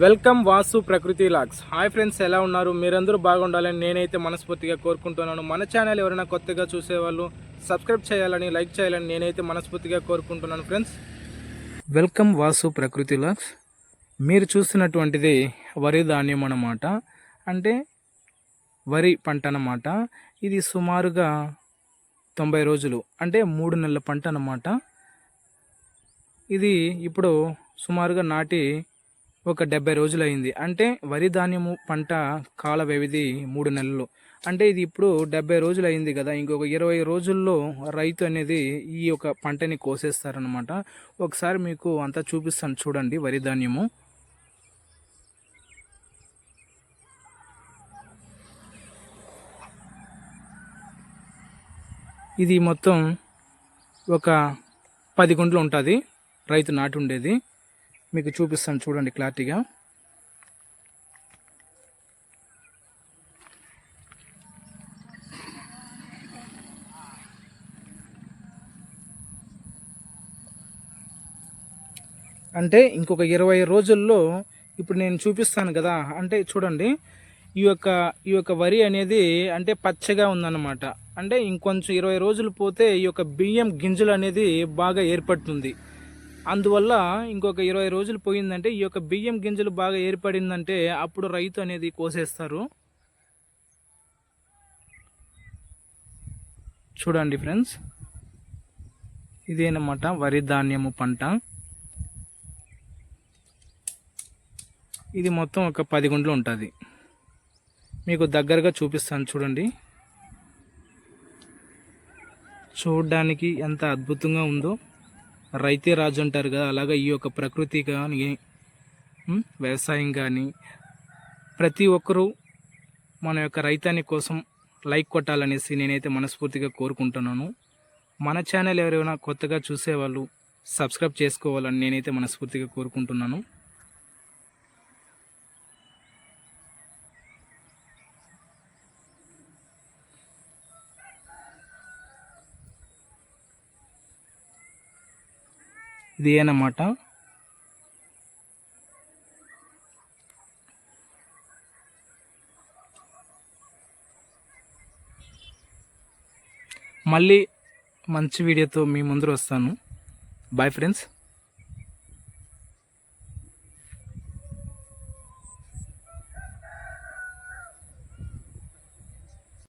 Welcome Vasu ప్రకృతి lakhs. Hi friends ఎలా ఉన్నారు? మీరందరూ బాగుండాలని నేనైతే మనస్ఫూర్తిగా కోరుకుంటున్నాను. మన ఛానల్ ఎవరైనా కొత్తగా చూసేవాళ్ళు సబ్స్క్రైబ్ చేయాలని లైక్ చేయాలని నేనైతే మనస్ఫూర్తిగా కోరుకుంటున్నాను ఫ్రెండ్స్. వెల్కమ్ వాసు ప్రకృతి లాక్స్. మీరు చూస్తున్నటువంటిది వరి ధాన్యం అన్నమాట. అంటే వరి పంట అన్నమాట. ఇది సుమారుగా తొంభై రోజులు అంటే మూడు నెలల పంట అన్నమాట. ఇది ఇప్పుడు సుమారుగా నాటి ఒక డెబ్బై రోజులు అయింది అంటే వరి ధాన్యము పంట కాల వ్యవధి మూడు నెలలు. అంటే ఇది ఇప్పుడు డెబ్బై రోజులు అయింది కదా ఇంకొక ఇరవై రోజుల్లో రైతు అనేది ఈ యొక్క పంటని కోసేస్తారనమాట ఒకసారి మీకు అంతా చూపిస్తాను చూడండి వరి ధాన్యము. ఇది మొత్తం ఒక పది గుంట్లు ఉంటుంది రైతు నాటి ఉండేది. మీకు చూపిస్తాను చూడండి క్లారిటీగా. అంటే ఇంకొక ఇరవై రోజుల్లో ఇప్పుడు నేను చూపిస్తాను కదా అంటే చూడండి ఈ యొక్క ఈ యొక్క వరి అనేది అంటే పచ్చగా ఉందన్నమాట. అంటే ఇంకొంచెం ఇరవై రోజులు పోతే ఈ యొక్క బియ్యం గింజలు అనేది బాగా ఏర్పడుతుంది. అందువల్ల ఇంకొక ఇరవై రోజులు పోయిందంటే ఈ యొక్క బియ్యం గింజలు బాగా ఏర్పడిందంటే అప్పుడు రైతు అనేది కోసేస్తారు. చూడండి ఫ్రెండ్స్ ఇదేనమాట వరి ధాన్యము పంట. ఇది మొత్తం ఒక పది గుండ్లు ఉంటుంది. మీకు దగ్గరగా చూపిస్తాను చూడండి. చూడడానికి ఎంత అద్భుతంగా ఉందో. రైతే రాజు అంటారు కదా అలాగా ఈ యొక్క ప్రకృతి కానీ వ్యవసాయం కానీ ప్రతి ఒక్కరూ మన యొక్క రైతాన్ని కోసం లైక్ కొట్టాలనేసి నేనైతే మనస్ఫూర్తిగా కోరుకుంటున్నాను. మన ఛానల్ ఎవరైనా కొత్తగా చూసేవాళ్ళు సబ్స్క్రైబ్ చేసుకోవాలని నేనైతే మనస్ఫూర్తిగా కోరుకుంటున్నాను. ఇది అన్నమాట మళ్ళీ మంచి వీడియోతో మీ ముందర వస్తాను. Bye friends